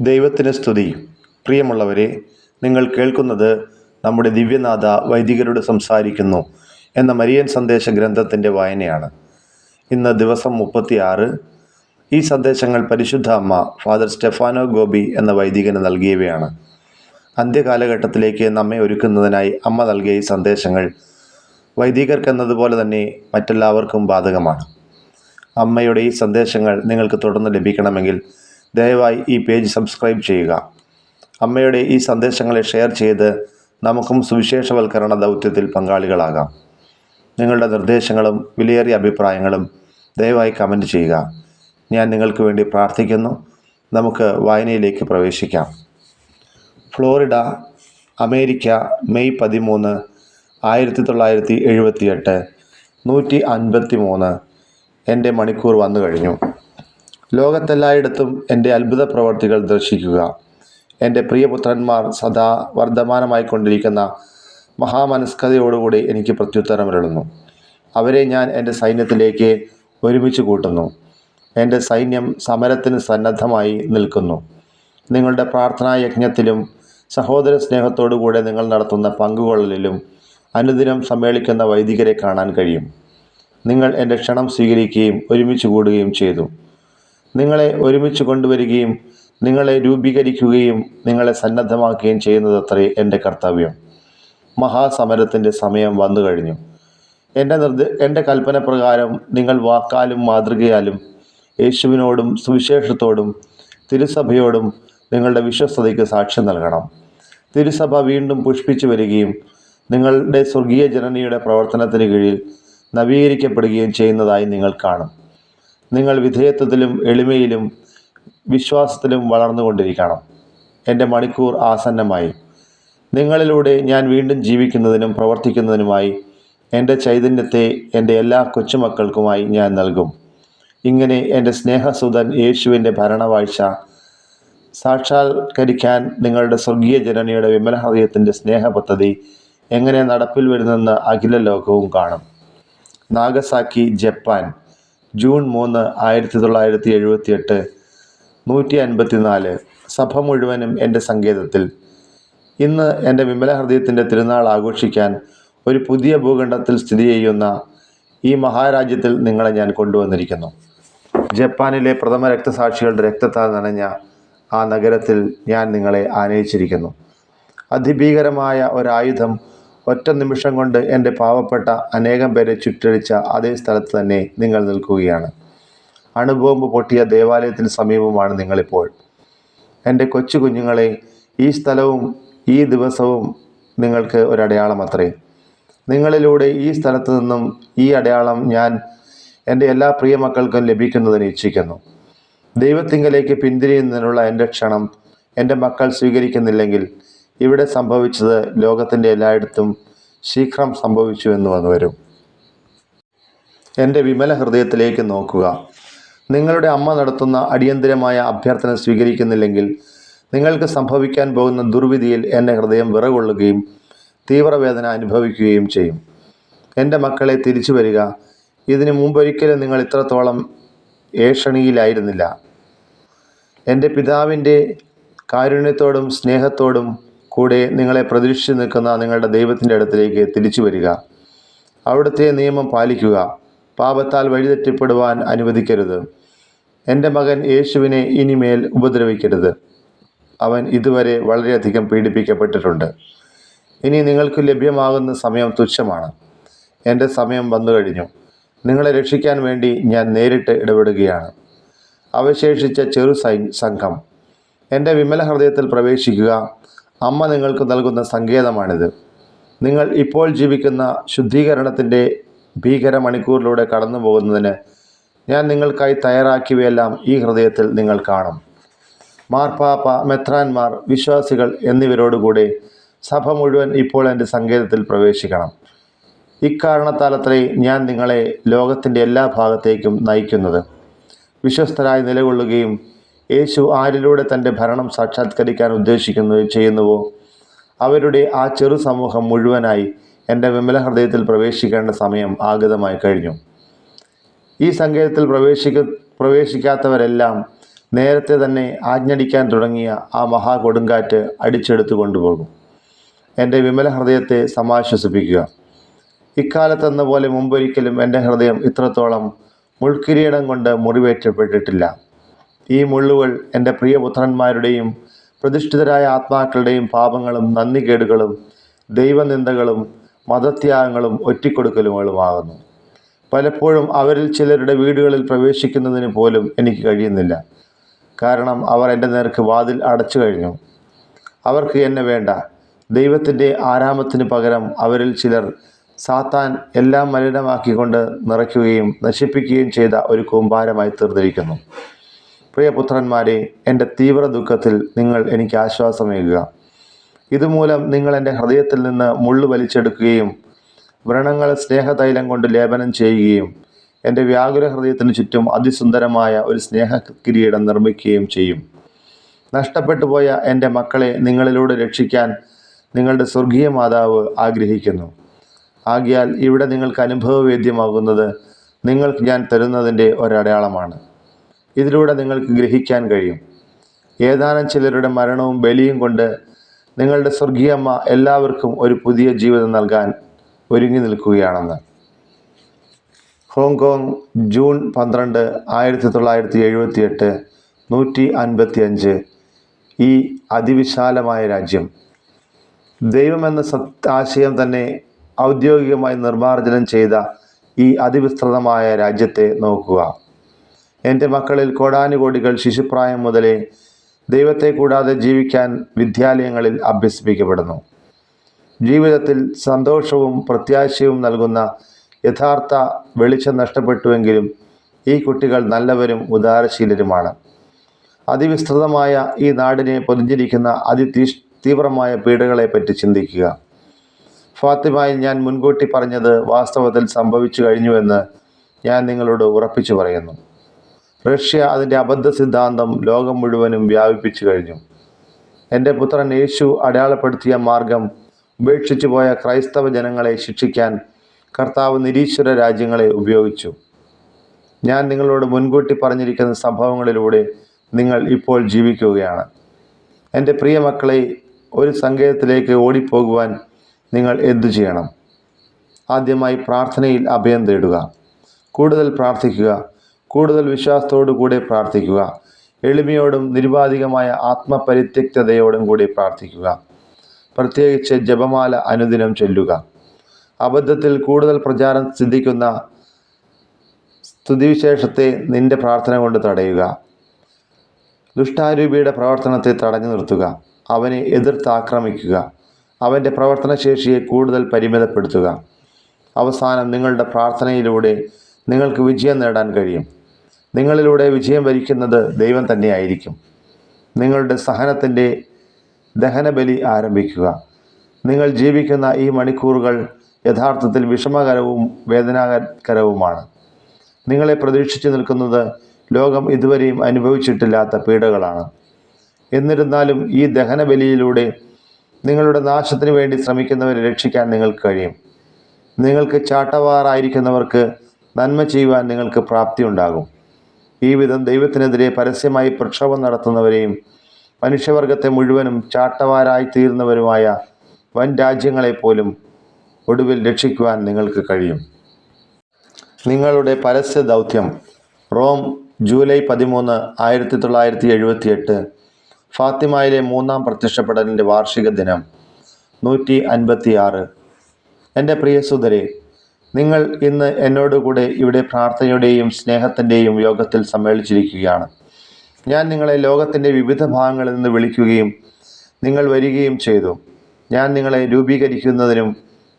ദൈവത്തിന് സ്തുതി. പ്രിയമുള്ളവരെ നിങ്ങൾ കേൾക്കുന്നത് നമ്മുടെ ദിവ്യനാഥ വൈദികരോട് സംസാരിക്കുന്നു എന്ന മരിയൻ സന്ദേശ ഗ്രന്ഥത്തിന്റെ വായനയാണ്. ഇന്ന് ദിവസം മുപ്പത്തിയാറ്. ഈ സന്ദേശങ്ങൾ പരിശുദ്ധ അമ്മ ഫാദർ സ്റ്റെഫാനോ ഗോപി എന്ന വൈദികന് നൽകിയവയാണ്. അന്ത്യകാലഘട്ടത്തിലേക്ക് നമ്മെ ഒരുക്കുന്നതിനായി അമ്മ നൽകിയ ഈ സന്ദേശങ്ങൾ വൈദികർക്കെന്നതുപോലെ തന്നെ മറ്റെല്ലാവർക്കും ബാധകമാണ്. അമ്മയുടെ ഈ സന്ദേശങ്ങൾ നിങ്ങൾക്ക് തുടർന്ന് ലഭിക്കണമെങ്കിൽ ദയവായി ഈ പേജ് സബ്സ്ക്രൈബ് ചെയ്യുക. അമ്മയുടെ ഈ സന്ദേശങ്ങളെ ഷെയർ ചെയ്ത് നമുക്കും സുവിശേഷവൽക്കരണ ദൗത്യത്തിൽ പങ്കാളികളാകാം. നിങ്ങളുടെ നിർദ്ദേശങ്ങളും വിലയേറിയ അഭിപ്രായങ്ങളും ദയവായി കമന്റ് ചെയ്യുക. ഞാൻ നിങ്ങൾക്ക് വേണ്ടി പ്രാർത്ഥിക്കുന്നു. നമുക്ക് വായനയിലേക്ക് പ്രവേശിക്കാം. ഫ്ലോറിഡ അമേരിക്ക മെയ് പതിമൂന്ന് ആയിരത്തി തൊള്ളായിരത്തി എഴുപത്തിയെട്ട് നൂറ്റി അൻപത്തി മൂന്ന് എന്റെ മണിക്കൂർ വന്നു കഴിഞ്ഞു ലോകത്തെല്ലായിടത്തും എന്റെ അത്ഭുത പ്രവർത്തികൾ ദർശിക്കുക. എന്റെ പ്രിയപുത്രന്മാർ സദാ വർദ്ധമാനമായിക്കൊണ്ടിരിക്കുന്ന മഹാമനസ്കതയോടുകൂടി എനിക്ക് പ്രത്യുത്തരമിരളുന്നു. അവരെ ഞാൻ എന്റെ സൈന്യത്തിലേക്ക് ഒരുമിച്ച് കൂട്ടുന്നു. എന്റെ സൈന്യം സമരത്തിന് സന്നദ്ധമായി നിൽക്കുന്നു. നിങ്ങളുടെ പ്രാർത്ഥനാ യജ്ഞത്തിലും സഹോദര സ്നേഹത്തോടുകൂടെ നിങ്ങൾ നടത്തുന്ന പങ്കുകൊള്ളലിലും അനുദിനം സമ്മേളിക്കുന്ന വൈദികരെ കാണാൻ കഴിയും. നിങ്ങൾ എന്റെ ക്ഷണം സ്വീകരിക്കുകയും ഒരുമിച്ച് കൂടുകയും ചെയ്തു. നിങ്ങളെ ഒരുമിച്ച് കൊണ്ടുവരികയും നിങ്ങളെ രൂപീകരിക്കുകയും നിങ്ങളെ സന്നദ്ധമാക്കുകയും ചെയ്യുന്നത് അത്രേ എന്റെ കർത്തവ്യം. മഹാസമരത്തിന്റെ സമയം വന്നു കഴിഞ്ഞു. എന്റെ നിർദ്ദേ എന്റെ കൽപ്പന പ്രകാരം നിങ്ങൾ വാക്കാലും മാതൃകയാലും യേശുവിനോടും സുവിശേഷത്തോടും തിരുസഭയോടും നിങ്ങളുടെ വിശ്വസ്തതയ്ക്ക് സാക്ഷ്യം നൽകണം. തിരുസഭ വീണ്ടും പുഷ്പിച്ചു വരികയും നിങ്ങളുടെ സ്വർഗീയ ജനനിയുടെ പ്രവർത്തനത്തിന് കീഴിൽ നവീകരിക്കപ്പെടുകയും ചെയ്യുന്നതായി നിങ്ങൾ കാണും. നിങ്ങൾ വിധേയത്വത്തിലും എളിമയിലും വിശ്വാസത്തിലും വളർന്നുകൊണ്ടിരിക്കണം. എന്റെ മണിക്കൂർ ആസന്നമായി. നിങ്ങളിലൂടെ ഞാൻ വീണ്ടും ജീവിക്കുന്നതിനും പ്രവർത്തിക്കുന്നതിനുമായി എന്റെ ചൈതന്യത്തെ എന്റെ എല്ലാ കൊച്ചുമക്കൾക്കുമായി ഞാൻ നൽകും. ഇങ്ങനെ എന്റെ സ്നേഹസുതൻ യേശുവിന്റെ ഭരണവാഴ്ച സാക്ഷാത്കരിക്കാൻ നിങ്ങളുടെ സ്വർഗീയ ജനനിയുടെ വിമല ഹൃദയത്തിന്റെ സ്നേഹപദ്ധതി എങ്ങനെ നടപ്പിൽ വരുന്നെന്ന് അഖില ലോകവും കാണും. Nagasaki Japan. ജൂൺ മൂന്ന് ആയിരത്തി തൊള്ളായിരത്തി എഴുപത്തിയെട്ട് നൂറ്റി അൻപത്തി നാല് സഭ മുഴുവനും എന്റെ സങ്കേതത്തിൽ. ഇന്ന് എന്റെ വിമല ഹൃദയത്തിന്റെ തിരുനാൾ ആഘോഷിക്കാൻ ഒരു പുതിയ ഭൂഖണ്ഡത്തിൽ സ്ഥിതി ചെയ്യുന്ന ഈ മഹാരാജ്യത്തിൽ നിങ്ങളെ ഞാൻ കൊണ്ടുവന്നിരിക്കുന്നു. ജപ്പാനിലെ പ്രഥമ രക്തസാക്ഷികളുടെ രക്തത്താൽ നനഞ്ഞ ആ നഗരത്തിൽ ഞാൻ നിങ്ങളെ ആനയിച്ചിരിക്കുന്നു. അതിഭീകരമായ ഒരായുധം ഒറ്റ നിമിഷം കൊണ്ട് എന്റെ പാവപ്പെട്ട അനേകം പേരെ ചുറ്റഴിച്ച അതേ സ്ഥലത്ത് തന്നെ നിങ്ങൾ നിൽക്കുകയാണ്. അണുബോംബ് പൊട്ടിയ ദേവാലയത്തിന് സമീപമാണ് നിങ്ങളിപ്പോൾ. എന്റെ കൊച്ചു കുഞ്ഞുങ്ങളെ ഈ സ്ഥലവും ഈ ദിവസവും നിങ്ങൾക്ക് ഒരടയാളം അത്രേ. നിങ്ങളിലൂടെ ഈ സ്ഥലത്ത് നിന്നും ഈ അടയാളം ഞാൻ എന്റെ എല്ലാ പ്രിയ മക്കൾക്കും ലഭിക്കുന്നതിന് ഇച്ഛിക്കുന്നു. ദൈവത്തിങ്കലേക്ക് പിന്തിരിയുന്നതിനുള്ള എന്റെ ക്ഷണം എന്റെ മക്കൾ സ്വീകരിക്കുന്നില്ലെങ്കിൽ ഇവിടെ സംഭവിച്ചത് ലോകത്തിന്റെ എല്ലായിടത്തും ശീഘ്രം സംഭവിച്ചു എന്ന് വന്നു വരും. എന്റെ വിമല ഹൃദയത്തിലേക്ക് നോക്കുക. നിങ്ങളുടെ അമ്മ നടത്തുന്ന അടിയന്തിരമായ അഭ്യർത്ഥന സ്വീകരിക്കുന്നില്ലെങ്കിൽ നിങ്ങൾക്ക് സംഭവിക്കാൻ പോകുന്ന ദുർവിധിയിൽ എന്റെ ഹൃദയം വിറകൊള്ളുകയും തീവ്രവേദന അനുഭവിക്കുകയും ചെയ്യും. എന്റെ മക്കളെ തിരിച്ചു വരിക. ഇതിനു മുമ്പൊരിക്കലും നിങ്ങൾ ഇത്രത്തോളം ഏഷണിയിലായിരുന്നില്ല. എന്റെ പിതാവിന്റെ കാരുണ്യത്തോടും സ്നേഹത്തോടും കൂടെ നിങ്ങളെ പ്രതീക്ഷിച്ച് നിൽക്കുന്ന നിങ്ങളുടെ ദൈവത്തിന്റെ അടുത്തിലേക്ക് തിരിച്ചു വരിക. അവിടുത്തെ നിയമം പാലിക്കുക. പാപത്താൽ വഴിതെറ്റിപ്പെടുവാൻ അനുവദിക്കരുത്. എന്റെ മകൻ യേശുവിനെ ഇനിമേൽ ഉപദ്രവിക്കരുത്. അവൻ ഇതുവരെ വളരെയധികം പീഡിപ്പിക്കപ്പെട്ടിട്ടുണ്ട്. ഇനി നിങ്ങൾക്ക് ലഭ്യമാകുന്ന സമയം തുച്ഛമാണ്. എന്റെ സമയം വന്നു കഴിഞ്ഞു നിങ്ങളെ രക്ഷിക്കാൻ വേണ്ടി ഞാൻ നേരിട്ട് ഇടപെടുകയാണ്. അവശേഷിച്ച ചെറു സൈ സംഘം. എന്റെ വിമല ഹൃദയത്തിൽ പ്രവേശിക്കുക. അമ്മ നിങ്ങൾക്ക് നൽകുന്ന സങ്കേതമാണിത്. നിങ്ങൾ ഇപ്പോൾ ജീവിക്കുന്ന ശുദ്ധീകരണത്തിന്റെ ഭീകര മണിക്കൂറിലൂടെ കടന്നു പോകുന്നതിന് ഞാൻ നിങ്ങൾക്കായി തയ്യാറാക്കിയവയെല്ലാം ഈ ഹൃദയത്തിൽ നിങ്ങൾ കാണും. മാർപ്പാപ്പ മെത്രാൻമാർ വിശ്വാസികൾ എന്നിവരോടുകൂടി സഭ മുഴുവൻ ഇപ്പോൾ എന്റെ സങ്കേതത്തിൽ പ്രവേശിക്കണം. ഇക്കാരണത്താലത്രേ ഞാൻ നിങ്ങളെ ലോകത്തിന്റെ എല്ലാ ഭാഗത്തേക്കും നയിക്കുന്നത്. വിശ്വസ്തരായി നിലകൊള്ളുകയും യേശു ആരിലൂടെ തന്റെ ഭരണം സാക്ഷാത്കരിക്കാൻ ഉദ്ദേശിക്കുന്നു ചെയ്യുന്നുവോ? അവരുടെ ആ ചെറു സമൂഹം മുഴുവനായി എന്റെ വിമല ഹൃദയത്തിൽ പ്രവേശിക്കേണ്ട സമയം ആഗതമായി കഴിഞ്ഞു. ഈ സങ്കേതത്തിൽ പ്രവേശിക്ക പ്രവേശിക്കാത്തവരെല്ലാം നേരത്തെ തന്നെ ആജ്ഞടിക്കാൻ തുടങ്ങിയ ആ മഹാ കൊടുങ്കാറ്റ് അടിച്ചെടുത്തു കൊണ്ടുപോകും. എന്റെ വിമല ഹൃദയത്തെ സമാശ്വസിപ്പിക്കുക. ഇക്കാലത്തെന്ന പോലെ മുമ്പൊരിക്കലും എന്റെ ഹൃദയം ഇത്രത്തോളം മുൾക്കിരീടം കൊണ്ട് മുറിവേറ്റപ്പെട്ടിട്ടില്ല. ഈ മുള്ളുകൾ എന്റെ പ്രിയപുത്രന്മാരുടെയും പ്രതിഷ്ഠിതരായ ആത്മാക്കളുടെയും പാപങ്ങളും നന്ദികേടുകളും ദൈവനിന്ദകളും മതത്യാഗങ്ങളും ഒറ്റിക്കൊടുക്കലുകളുമാകുന്നു. പലപ്പോഴും അവരിൽ ചിലരുടെ വീടുകളിൽ പ്രവേശിക്കുന്നതിന് പോലും എനിക്ക് കഴിയുന്നില്ല. കാരണം അവർ എന്റെ നേർക്ക് വാതിൽ അടച്ചു കഴിഞ്ഞു. അവർക്ക് എന്നെ വേണ്ട. ദൈവത്തിന്റെ ആരാമത്തിന് പകരം അവരിൽ ചിലർ സാത്താൻ എല്ലാം മലിനമാക്കിക്കൊണ്ട് നിറയ്ക്കുകയും നശിപ്പിക്കുകയും ചെയ്ത ഒരു കൂമ്പാരമായി തീർന്നിരിക്കുന്നു. പ്രിയപുത്രന്മാരെ എന്റെ തീവ്ര ദുഃഖത്തിൽ നിങ്ങൾ എനിക്ക് ആശ്വാസമേകുക. ഇതുമൂലം നിങ്ങൾ എന്റെ ഹൃദയത്തിൽ നിന്ന് മുള്ളു വലിച്ചെടുക്കുകയും വ്രണങ്ങൾ സ്നേഹതൈലം കൊണ്ട് ലേപനം ചെയ്യുകയും എന്റെ വ്യാകുല ഹൃദയത്തിന് ചുറ്റും അതിസുന്ദരമായ ഒരു സ്നേഹ കിരീടം നിർമ്മിക്കുകയും ചെയ്യും. നഷ്ടപ്പെട്ടു പോയ എന്റെ മക്കളെ നിങ്ങളിലൂടെ രക്ഷിക്കാൻ നിങ്ങളുടെ സ്വർഗീയ മാതാവ് ആഗ്രഹിക്കുന്നു. ആകിയാൽ ഇവിടെ നിങ്ങൾക്ക് അനുഭവവേദ്യമാകുന്നത് നിങ്ങൾക്ക് ഞാൻ തരുന്നതിന്റെ ഒരടയാളമാണ്. ഇതിലൂടെ നിങ്ങൾക്ക് ഗ്രഹിക്കാൻ കഴിയും. ഏതാനും ചിലരുടെ മരണവും ബലിയും കൊണ്ട് നിങ്ങളുടെ സ്വർഗീയമ്മ എല്ലാവർക്കും ഒരു പുതിയ ജീവിതം നൽകാൻ ഒരുങ്ങി നിൽക്കുകയാണെന്ന്. ഹോങ്കോങ് ജൂൺ പന്ത്രണ്ട് ആയിരത്തി തൊള്ളായിരത്തി എഴുപത്തി എട്ട് നൂറ്റി അൻപത്തി അഞ്ച് ഈ അതിവിശാലമായ രാജ്യം. ദൈവമെന്ന സത് ആശയം തന്നെ ഔദ്യോഗികമായി നിർമ്മാർജനം ചെയ്ത ഈ അതിവിസ്തൃതമായ രാജ്യത്തെ നോക്കുക. എന്റെ മക്കളിൽ കോടാനുകോടികൾ ശിശുപ്രായം മുതലേ ദൈവത്തെ കൂടാതെ ജീവിക്കാൻ വിദ്യാലയങ്ങളിൽ അഭ്യസിപ്പിക്കപ്പെടുന്നു. ജീവിതത്തിൽ സന്തോഷവും പ്രത്യാശയും നൽകുന്ന യഥാർത്ഥ വെളിച്ചം നഷ്ടപ്പെട്ടുവെങ്കിലും ഈ കുട്ടികൾ നല്ലവരും ഉദാരശീലരുമാണ്. അതിവിസ്തൃതമായ ഈ നാടിനെ പൊതിഞ്ഞിരിക്കുന്ന അതിതീ തീവ്രമായ പീഡകളെപ്പറ്റി ചിന്തിക്കുക. ഫാത്തിമായി ഞാൻ മുൻകൂട്ടി പറഞ്ഞത് വാസ്തവത്തിൽ സംഭവിച്ചു കഴിഞ്ഞുവെന്ന് ഞാൻ നിങ്ങളോട് ഉറപ്പിച്ചു പറയുന്നു. റഷ്യ അതിന്റെ അബദ്ധ സിദ്ധാന്തം ലോകം മുഴുവനും വ്യാപിപ്പിച്ചു കഴിഞ്ഞു. എന്റെ പുത്രൻ യേശു അടയാളപ്പെടുത്തിയ മാർഗം ഉപേക്ഷിച്ചു പോയ ക്രൈസ്തവ ജനങ്ങളെ ശിക്ഷിക്കാൻ കർത്താവ് നിരീശ്വര രാജ്യങ്ങളെ ഉപയോഗിച്ചു. ഞാൻ നിങ്ങളോട് മുൻകൂട്ടി പറഞ്ഞിരിക്കുന്ന സംഭവങ്ങളിലൂടെ നിങ്ങൾ ഇപ്പോൾ ജീവിക്കുകയാണ്. എന്റെ പ്രിയ മക്കളെ ഒരു സങ്കേതത്തിലേക്ക് ഓടിപ്പോകുവാൻ നിങ്ങൾ എന്തു ചെയ്യണം? ആദ്യമായി പ്രാർത്ഥനയിൽ അഭയം തേടുക. കൂടുതൽ പ്രാർത്ഥിക്കുക. കൂടുതൽ വിശ്വാസത്തോടു കൂടെ പ്രാർത്ഥിക്കുക. എളിമയോടും നിരുപാധികമായ ആത്മപരിത്യക്തതയോടും കൂടി പ്രാർത്ഥിക്കുക. പ്രത്യേകിച്ച് ജപമാല അനുദിനം ചൊല്ലുക. അബദ്ധത്തിൽ കൂടുതൽ പ്രചാരം സിദ്ധിക്കുന്ന സ്തുതിവിശേഷത്തെ നിന്റെ പ്രാർത്ഥന കൊണ്ട് തടയുക. ദുഷ്ടാരൂപിയുടെ പ്രവർത്തനത്തെ തടഞ്ഞു നിർത്തുക. അവനെ എതിർത്ത് ആക്രമിക്കുക അവന്റെ പ്രവർത്തനശേഷിയെ കൂടുതൽ പരിമിതപ്പെടുത്തുക. അവസാനം നിങ്ങളുടെ പ്രാർത്ഥനയിലൂടെ നിങ്ങൾക്ക് വിജയം നേടാൻ കഴിയും. നിങ്ങളിലൂടെ വിജയം വരിക്കുന്നത് ദൈവം തന്നെയായിരിക്കും. നിങ്ങളുടെ സഹനത്തിന്റെ ദഹനബലി ആരംഭിക്കുക. നിങ്ങൾ ജീവിക്കുന്ന ഈ മണിക്കൂറുകൾ യഥാർത്ഥത്തിൽ വിഷമകരവും വേദനാകരവുമാണ്. നിങ്ങളെ പ്രതീക്ഷിച്ചു നിൽക്കുന്നത് ലോകം ഇതുവരെയും അനുഭവിച്ചിട്ടില്ലാത്ത പീഡകളാണ്. എന്നിരുന്നാലും ഈ ദഹനബലിയിലൂടെ നിങ്ങളുടെ നാശത്തിന് വേണ്ടി ശ്രമിക്കുന്നവരെ രക്ഷിക്കാൻ നിങ്ങൾക്ക് കഴിയും. നിങ്ങൾക്ക് ചാട്ടവാറായിരിക്കുന്നവർക്ക് നന്മ ചെയ്യുവാൻ നിങ്ങൾക്ക് പ്രാപ്തിയുണ്ടാകും. ഈ വിധം ദൈവത്തിനെതിരെ പരസ്യമായി പ്രക്ഷോഭം നടത്തുന്നവരെയും മനുഷ്യവർഗത്തെ മുഴുവനും ചാട്ടവാരായി തീർന്നവരുമായ വൻ രാജ്യങ്ങളെപ്പോലും ഒടുവിൽ രക്ഷിക്കുവാൻ നിങ്ങൾക്ക് കഴിയും. നിങ്ങളുടെ പരസ്യ ദൗത്യം റോം ജൂലൈ പതിമൂന്ന് ആയിരത്തി തൊള്ളായിരത്തി എഴുപത്തി എട്ട് ഫാത്തിമയിലെ മൂന്നാം പ്രത്യക്ഷപ്പെടലിന്റെ വാർഷിക ദിനം നൂറ്റി അൻപത്തി ആറ് എന്റെ പ്രിയ സുതരെ നിങ്ങൾ ഇന്ന് എന്നോടുകൂടെ ഇവിടെ പ്രാർത്ഥനയുടെയും സ്നേഹത്തിന്റെയും യോഗത്തിൽ സമ്മേളിച്ചിരിക്കുകയാണ്. ഞാൻ നിങ്ങളെ ലോകത്തിന്റെ വിവിധ ഭാഗങ്ങളിൽ നിന്ന് വിളിക്കുകയും നിങ്ങൾ വരികയും ചെയ്തു. ഞാൻ നിങ്ങളെ രൂപീകരിക്കുന്നതിനും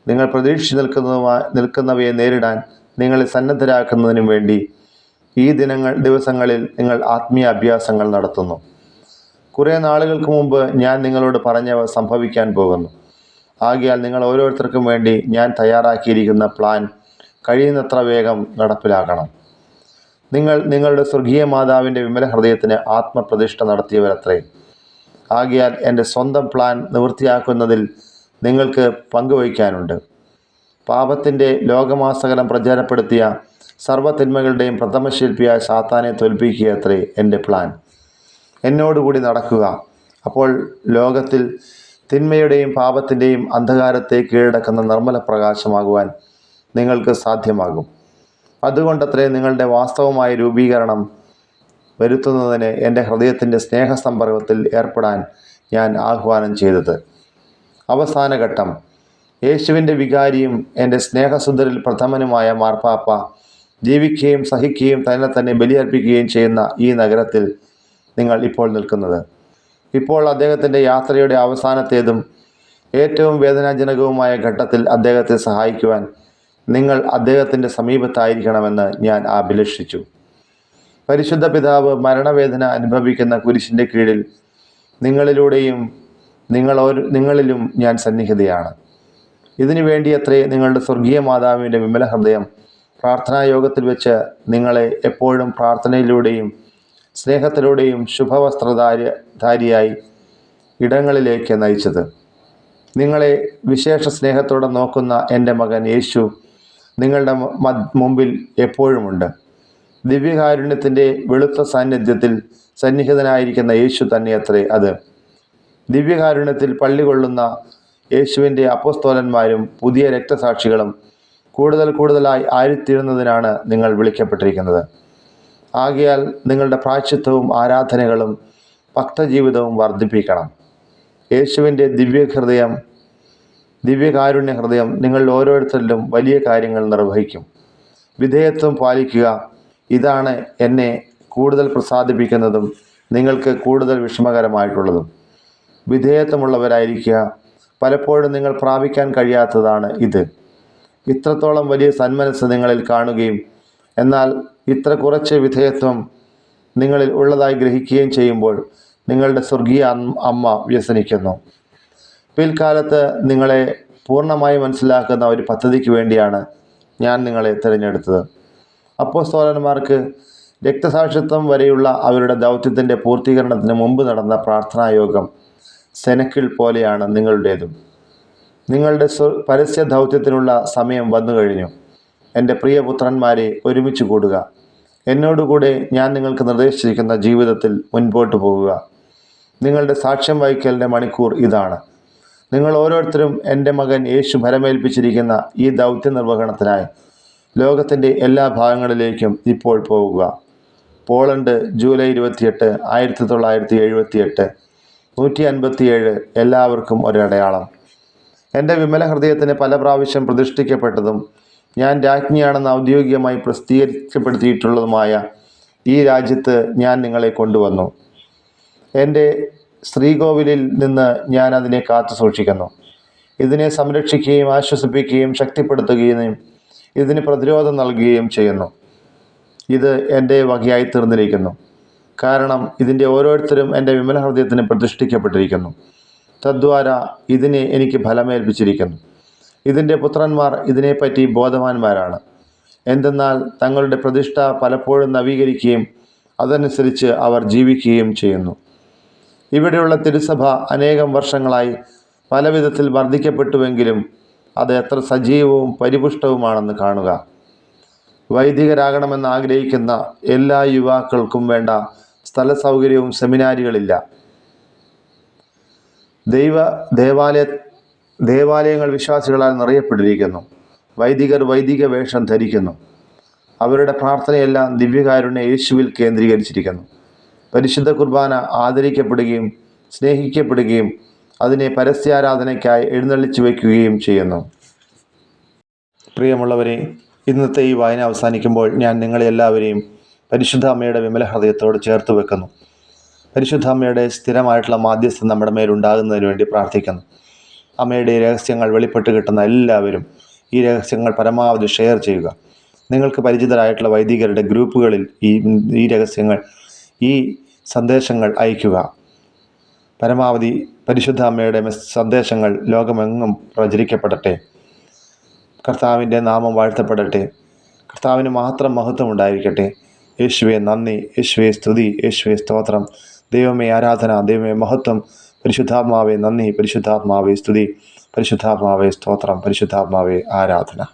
നിങ്ങൾ പ്രതീക്ഷിച്ച് നിൽക്കുന്നതുമായി നിൽക്കുന്നവയെ നേരിടാൻ നിങ്ങളെ സന്നദ്ധരാക്കുന്നതിനും വേണ്ടി ഈ ദിനങ്ങൾ ദിവസങ്ങളിൽ നിങ്ങൾ ആത്മീയ അഭ്യാസങ്ങൾ നടത്തുന്നു. കുറേ നാളുകൾക്ക് മുമ്പ് ഞാൻ നിങ്ങളോട് പറഞ്ഞവ സംഭവിക്കാൻ പോകുന്നു. ആകിയാൽ നിങ്ങൾ ഓരോരുത്തർക്കും വേണ്ടി ഞാൻ തയ്യാറാക്കിയിരിക്കുന്ന പ്ലാൻ കഴിയുന്നത്ര വേഗം നടപ്പിലാക്കണം. നിങ്ങൾ നിങ്ങളുടെ സ്വർഗീയ മാതാവിന്റെ വിമല ഹൃദയത്തിന് ആത്മപ്രതിഷ്ഠ നടത്തിയവരത്രേ. ആകിയാൽ എന്റെ സ്വന്തം പ്ലാൻ നിവൃത്തിയാക്കുന്നതിൽ നിങ്ങൾക്ക് പങ്കുവയ്ക്കാനുണ്ട്. പാപത്തിന്റെ ലോകമാസകലം പ്രചാരപ്പെടുത്തിയ സർവതിന്മകളുടെയും പ്രഥമശില്പിയായ സാത്താനെ തോൽപ്പിക്കുകയത്രേ എന്റെ പ്ലാൻ എന്നോടുകൂടി നടക്കുക. അപ്പോൾ ലോകത്തിൽ തിന്മയുടെയും പാപത്തിന്റെയും അന്ധകാരത്തെ കീഴടക്കുന്ന നിർമ്മല പ്രകാശമാകുവാൻ നിങ്ങൾക്ക് സാധ്യമാകും. അതുകൊണ്ടത്രേ നിങ്ങളുടെ വാസ്തവമായ രൂപീകരണം വരുത്തുന്നതിന് എന്റെ ഹൃദയത്തിന്റെ സ്നേഹസമ്പർക്കത്തിൽ ഏർപ്പെടാൻ ഞാൻ ആഹ്വാനം ചെയ്തത്. അവസാനഘട്ടം. യേശുവിന്റെ വികാരിയും എന്റെ സ്നേഹസുന്ദരിൽ പ്രഥമനുമായ മാർപ്പാപ്പ ജീവിക്കുകയും സഹിക്കുകയും തന്നെ തന്നെ ബലിയർപ്പിക്കുകയും ചെയ്യുന്ന ഈ നഗരത്തിൽ നിങ്ങൾ ഇപ്പോൾ നിൽക്കുന്നത്. ഇപ്പോൾ അദ്ദേഹത്തിന്റെ യാത്രയുടെ അവസാനത്തേതും ഏറ്റവും വേദനാജനകവുമായ ഘട്ടത്തിൽ അദ്ദേഹത്തെ സഹായിക്കുവാൻ നിങ്ങൾ അദ്ദേഹത്തിന്റെ സമീപത്തായിരിക്കണമെന്ന് ഞാൻ അഭിലഷിച്ചു. പരിശുദ്ധ പിതാവ് മരണവേദന അനുഭവിക്കുന്ന കുരിശിന്റെ കീഴിൽ നിങ്ങളിലൂടെയും നിങ്ങൾ നിങ്ങളിലും ഞാൻ സന്നിഹിതയാണ്. ഇതിനു വേണ്ടിയത്രേ നിങ്ങളുടെ സ്വർഗീയ മാതാവിന്റെ വിമല ഹൃദയം പ്രാർത്ഥനാ യോഗത്തിൽ വെച്ച് നിങ്ങളെ എപ്പോഴും പ്രാർത്ഥനയിലൂടെയും സ്നേഹത്തിലൂടെയും ശുഭവസ്ത്രധാരി ധാരിയായി ഇടങ്ങളിലേക്ക് നയിച്ചത്. നിങ്ങളെ വിശേഷ സ്നേഹത്തോടെ നോക്കുന്ന എന്റെ മകൻ യേശു നിങ്ങളുടെ മുമ്പിൽ എപ്പോഴുമുണ്ട്. ദിവ്യകാരുണ്യത്തിന്റെ വെളുത്ത സാന്നിധ്യത്തിൽ സന്നിഹിതനായിരിക്കുന്ന യേശു തന്നെയത്രേ അത്. ദിവ്യകാരുണ്യത്തിൽ പള്ളി കൊള്ളുന്ന യേശുവിന്റെ അപ്പോസ്തോലന്മാരും പുതിയ രക്തസാക്ഷികളും കൂടുതൽ കൂടുതലായി ആയിത്തീരുന്നതിനാണ് നിങ്ങൾ വിളിക്കപ്പെട്ടിരിക്കുന്നത്. ആകയാൽ നിങ്ങളുടെ പ്രായശ്ചിത്തവും ആരാധനകളും ഭക്തജീവിതവും വർദ്ധിപ്പിക്കണം. യേശുവിന്റെ ദിവ്യഹൃദയം ദിവ്യകാരുണ്യ ഹൃദയം നിങ്ങളിൽ ഓരോരുത്തരിലും വലിയ കാര്യങ്ങൾ നിർവഹിക്കും. വിധേയത്വം പാലിക്കുക ഇതാണ് എന്നെ കൂടുതൽ പ്രസാദിപ്പിക്കുന്നതും നിങ്ങൾക്ക് കൂടുതൽ വിഷമകരമായിട്ടുള്ളതും. വിധേയത്വമുള്ളവരായിരിക്കുക പലപ്പോഴും നിങ്ങൾ പ്രാപിക്കാൻ കഴിയാത്തതാണ് ഇത്. ഇത്രത്തോളം വലിയ സന്മനസ് നിങ്ങളിൽ കാണുകയും എന്നാൽ ഇത്ര കുറച്ച് വിധേയത്വം നിങ്ങളിൽ ഉള്ളതായി ഗ്രഹിക്കുകയും ചെയ്യുമ്പോൾ നിങ്ങളുടെ സ്വർഗീയ അമ്മ വ്യസനിക്കുന്നു. പിൽക്കാലത്ത് നിങ്ങളെ പൂർണമായി മനസ്സിലാക്കുന്ന ഒരു പദ്ധതിക്ക് വേണ്ടിയാണ് ഞാൻ നിങ്ങളെ തിരഞ്ഞെടുത്തത്. അപ്പോസ്തോലന്മാർക്ക് രക്തസാക്ഷിത്വം വരെയുള്ള അവരുടെ ദൗത്യത്തിന്റെ പൂർത്തീകരണത്തിന് മുമ്പ് നടന്ന പ്രാർത്ഥനായോഗം സെനക്കിൾ പോലെയാണ് നിങ്ങളുടേതും. നിങ്ങളുടെ പരസ്യ ദൗത്യത്തിനുള്ള സമയം വന്നു കഴിഞ്ഞു എന്റെ പ്രിയപുത്രന്മാരെ ഒരുമിച്ച് കൂടുക. എന്നോടുകൂടെ ഞാൻ നിങ്ങൾക്ക് നിർദ്ദേശിച്ചിരിക്കുന്ന ജീവിതത്തിൽ മുൻപോട്ട് പോകുക. നിങ്ങളുടെ സാക്ഷ്യം വഹിക്കലിന്റെ മണിക്കൂർ ഇതാണ്. നിങ്ങൾ ഓരോരുത്തരും എന്റെ മകൻ യേശു ഭരമേൽപ്പിച്ചിരിക്കുന്ന ഈ ദൗത്യ നിർവഹണത്തിനായി ലോകത്തിന്റെ എല്ലാ ഭാഗങ്ങളിലേക്കും ഇപ്പോൾ പോവുക പോളണ്ട് ജൂലൈ ഇരുപത്തിയെട്ട് ആയിരത്തി തൊള്ളായിരത്തി എഴുപത്തിയെട്ട്. നൂറ്റി അൻപത്തിയേഴ് എല്ലാവർക്കും ഒരടയാളം. എന്റെ വിമല ഹൃദയത്തിന് പല പ്രാവശ്യം പ്രതിഷ്ഠിക്കപ്പെട്ടതും ഞാൻ രാജ്ഞിയാണെന്ന് ഔദ്യോഗികമായി പ്രസിദ്ധീകരിക്കപ്പെടുത്തിയിട്ടുള്ളതുമായ ഈ രാജ്യത്ത് ഞാൻ നിങ്ങളെ കൊണ്ടുവന്നു. എന്റെ ശ്രീകോവിലിൽ നിന്ന് ഞാൻ അതിനെ കാത്തു സൂക്ഷിക്കുന്നു. ഇതിനെ സംരക്ഷിക്കുകയും ആശ്വസിപ്പിക്കുകയും ശക്തിപ്പെടുത്തുകയും ഇതിന് പ്രതിരോധം നൽകുകയും ചെയ്യുന്നു. ഇത് എന്റെ വകയായി തീർന്നിരിക്കുന്നു. കാരണം ഇതിന്റെ ഓരോരുത്തരും എന്റെ വിമല ഹൃദയത്തിന് പ്രതിഷ്ഠിക്കപ്പെട്ടിരിക്കുന്നു. തദ്വാര ഇതിനെ എനിക്ക് ഫലമേൽപ്പിച്ചിരിക്കുന്നു. ഇതിന്റെ പുത്രന്മാർ ഇതിനെപ്പറ്റി ബോധവാന്മാരാണ്. എന്തെന്നാൽ തങ്ങളുടെ പ്രതിഷ്ഠ പലപ്പോഴും നവീകരിക്കുകയും അതനുസരിച്ച് അവർ ജീവിക്കുകയും ചെയ്യുന്നു. ഇവിടെയുള്ള തിരുസഭ അനേകം വർഷങ്ങളായി പല വിധത്തിൽ വർദ്ധിക്കപ്പെട്ടുവെങ്കിലും അത് എത്ര സജീവവും പരിപുഷ്ടവുമാണെന്ന് കാണുക. വൈദികരാകണമെന്ന് ആഗ്രഹിക്കുന്ന എല്ലാ യുവാക്കൾക്കും വേണ്ട സ്ഥല സൗകര്യവും സെമിനാരികളില്ല. ദൈവ ദേവാലയ ദേവാലയങ്ങൾ വിശ്വാസികളാൽ നിറയപ്പെട്ടിരിക്കുന്നു. വൈദികർ വൈദിക വേഷം ധരിക്കുന്നു. അവരുടെ പ്രാർത്ഥനയെല്ലാം ദിവ്യകാരുണ്യ യേശുവിൽ കേന്ദ്രീകരിച്ചിരിക്കുന്നു. പരിശുദ്ധ കുർബാന ആദരിക്കപ്പെടുകയും സ്നേഹിക്കപ്പെടുകയും അതിനെ പരസ്യാരാധനയ്ക്കായി എഴുന്നള്ളിച്ചു വയ്ക്കുകയും ചെയ്യുന്നു. പ്രിയമുള്ളവരെ ഇന്നത്തെ ഈ വായന അവസാനിക്കുമ്പോൾ ഞാൻ നിങ്ങളെ എല്ലാവരെയും പരിശുദ്ധ അമ്മയുടെ വിമല ഹൃദയത്തോട് ചേർത്ത് വെക്കുന്നു. പരിശുദ്ധ അമ്മയുടെ സ്ഥിരമായിട്ടുള്ള മാധ്യസ്ഥം നമ്മുടെ മേലുണ്ടാകുന്നതിന് വേണ്ടി പ്രാർത്ഥിക്കുന്നു. അമ്മയുടെ രഹസ്യങ്ങൾ വെളിപ്പെട്ട് കിട്ടുന്ന എല്ലാവരും ഈ രഹസ്യങ്ങൾ പരമാവധി ഷെയർ ചെയ്യുക. നിങ്ങൾക്ക് പരിചിതരായിട്ടുള്ള വൈദികരുടെ ഗ്രൂപ്പുകളിൽ ഈ ഈ രഹസ്യങ്ങൾ ഈ സന്ദേശങ്ങൾ അയയ്ക്കുക. പരമാവധി പരിശുദ്ധ അമ്മയുടെ സന്ദേശങ്ങൾ ലോകമെങ്ങും പ്രചരിക്കപ്പെടട്ടെ. കർത്താവിന്റെ നാമം വാഴ്ത്തപ്പെടട്ടെ. കർത്താവിന് മാത്രം മഹത്വം ഉണ്ടായിരിക്കട്ടെ. യേശുവെ നന്ദി. യേശുവെ സ്തുതി. യേശുവെ സ്തോത്രം. ദൈവമേ ആരാധന. ദൈവമേ മഹത്വം. പരിശുദ്ധാത്മാവെ നന്ദി. പരിശുദ്ധാത്മാവെ സ്തുതി. പരിശുദ്ധാത്മാവെ സ്തോത്രം. പരിശുദ്ധാത്മാവെ ആരാധന.